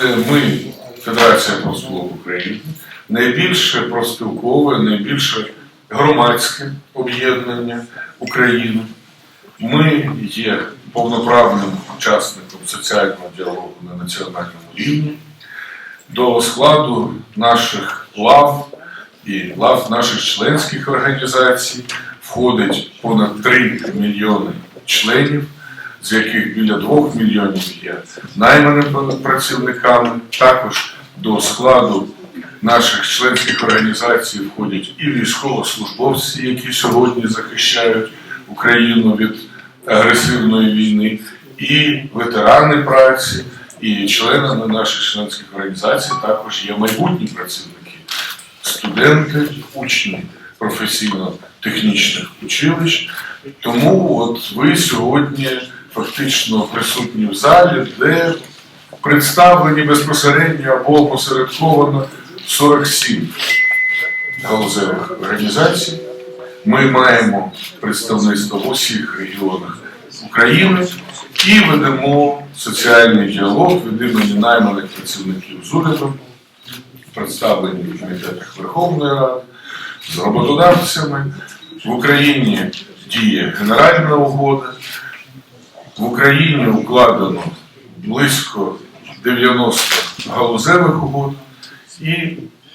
Е, Ми, Федерація профспілок України, найбільше профспілкове, найбільше громадське об'єднання України. Ми є повноправним учасником соціального діалогу на національному рівні. До складу наших лав і лав наших членських організацій входить понад 3 мільйони членів, з яких біля 2 мільйонів є найманими працівниками. Також до складу наших членських організацій входять і військовослужбовці, які сьогодні захищають Україну від агресивної війни, і ветерани праці, і членами наших членських організацій також є майбутні працівники, студенти, учні професійно-технічних училищ. Тому от ви сьогодні фактично присутні в залі, де представлені безпосередньо або опосередковано 47 галузевих організацій. Ми маємо представництво в усіх регіонах України і ведемо соціальний діалог від імені найманих працівників з урядом, представлені в комітетах Верховної Ради, з роботодавцями. В Україні діє Генеральна угода. В Україні укладено близько 90 галузевих угод і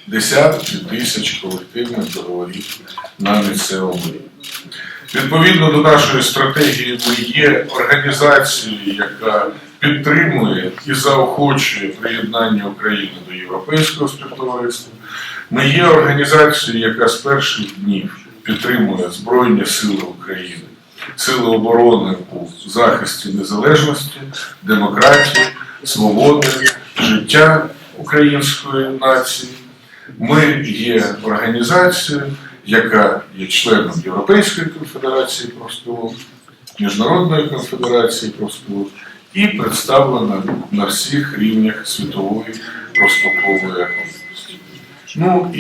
десятки тисяч колективних договорів на місцевому рівні. Відповідно до нашої стратегії, ми є організацією, яка підтримує і заохочує приєднання України до європейського співтовариства. Ми є організацією, яка з перших днів підтримує Збройні Сили України, сили оборони у захисті незалежності, демократії, свободи, життя української нації. Ми є організацією, яка є членом Європейської конфедерації профспілок, Міжнародної конфедерації профспілок і представлена на всіх рівнях світової профспілкової активності. Ну